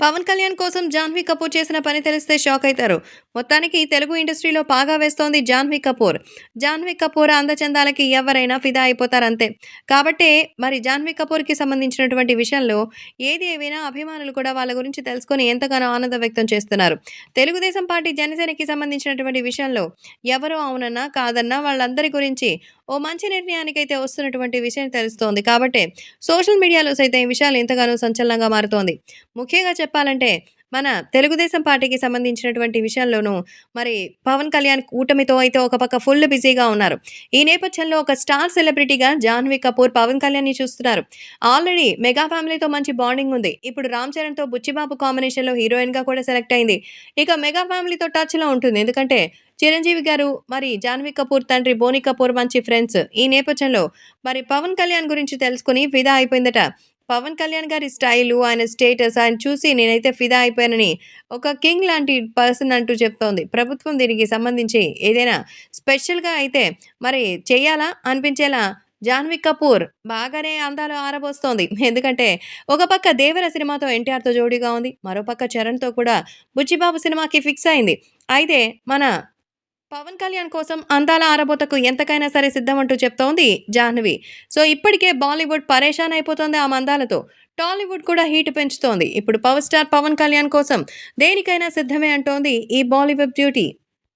పవన్ కళ్యాణ్ కోసం జాన్వీ కపూర్ చేసిన పని తెలిస్తే షాక్ అవుతారు మొత్తానికి తెలుగు ఇండస్ట్రీలో పాగా వేస్తోంది జాన్వీ కపూర్. జాన్వీ కపూర్ అందచందాలకి ఎవరైనా ఫిదా అయిపోతారంతే. కాబట్టే మరి జాన్వీ కపూర్కి సంబంధించినటువంటి విషయంలో ఏది ఏవైనా అభిమానులు కూడా వాళ్ళ గురించి తెలుసుకొని ఎంతగానో ఆనందం వ్యక్తం చేస్తున్నారు. తెలుగుదేశం పార్టీ జనసేనకి సంబంధించినటువంటి విషయంలో ఎవరు అవునన్నా కాదన్నా వాళ్ళందరి గురించి ఓ మంచి నిర్ణయానికైతే వస్తున్నటువంటి విషయం తెలుస్తోంది. కాబట్టి సోషల్ మీడియాలో సైతం ఈ విషయాలు ఎంతగానో సంచలనంగా మారుతోంది. ముఖ్యంగా చెప్పాలంటే మన తెలుగుదేశం పార్టీకి సంబంధించినటువంటి విషయంలోనూ మరి పవన్ కళ్యాణ్ కూటమితో అయితే ఒక పక్క ఫుల్ బిజీగా ఉన్నారు. ఈ నేపథ్యంలో ఒక స్టార్ సెలబ్రిటీగా జాన్వీ కపూర్ పవన్ కళ్యాణ్ని చూస్తున్నారు. ఆల్రెడీ మెగా ఫ్యామిలీతో మంచి బాండింగ్ ఉంది. ఇప్పుడు రామ్ చరణ్తో బుచ్చిబాబు కాంబినేషన్లో హీరోయిన్గా కూడా సెలెక్ట్ అయింది. ఇక మెగా ఫ్యామిలీతో టచ్లో ఉంటుంది. ఎందుకంటే చిరంజీవి గారు మరి జాన్వీ కపూర్ తండ్రి బోని కపూర్ మంచి ఫ్రెండ్స్. ఈ నేపథ్యంలో మరి పవన్ కళ్యాణ్ గురించి తెలుసుకుని ఫిదా అయిపోయిందట. పవన్ కళ్యాణ్ గారి స్టైలు ఆయన స్టేటస్ ఆయన చూసి నేనైతే ఫిదా అయిపోయానని ఒక కింగ్ లాంటి పర్సన్ అంటూ చెప్తోంది. ప్రభుత్వం దీనికి సంబంధించి ఏదైనా స్పెషల్గా అయితే మరి చేయాలా? అనిపించేలా? జాహ్నవి కపూర్ బాగానే అందాలు ఆరబోస్తోంది. ఎందుకంటే ఒక పక్క దేవర సినిమాతో ఎన్టీఆర్తో జోడీగా ఉంది. మరోపక్క చరణ్తో కూడా బుచ్చిబాబు సినిమాకి ఫిక్స్ అయింది. అయితే మన పవన్ కళ్యాణ్ కోసం అందాల ఆరబోతకు ఎంతకైనా సరే సిద్ధమంటూ చెప్తోంది జాహ్నవి. సో ఇప్పటికే బాలీవుడ్ పరేషాన్ అయిపోతోంది ఆ మందాలతో టాలీవుడ్ కూడా హీట్ పెంచుతోంది. ఇప్పుడు పవర్ స్టార్ పవన్ కళ్యాణ్ కోసం దేనికైనా సిద్ధమే అంటోంది ఈ బాలీవుడ్ బ్యూటీ.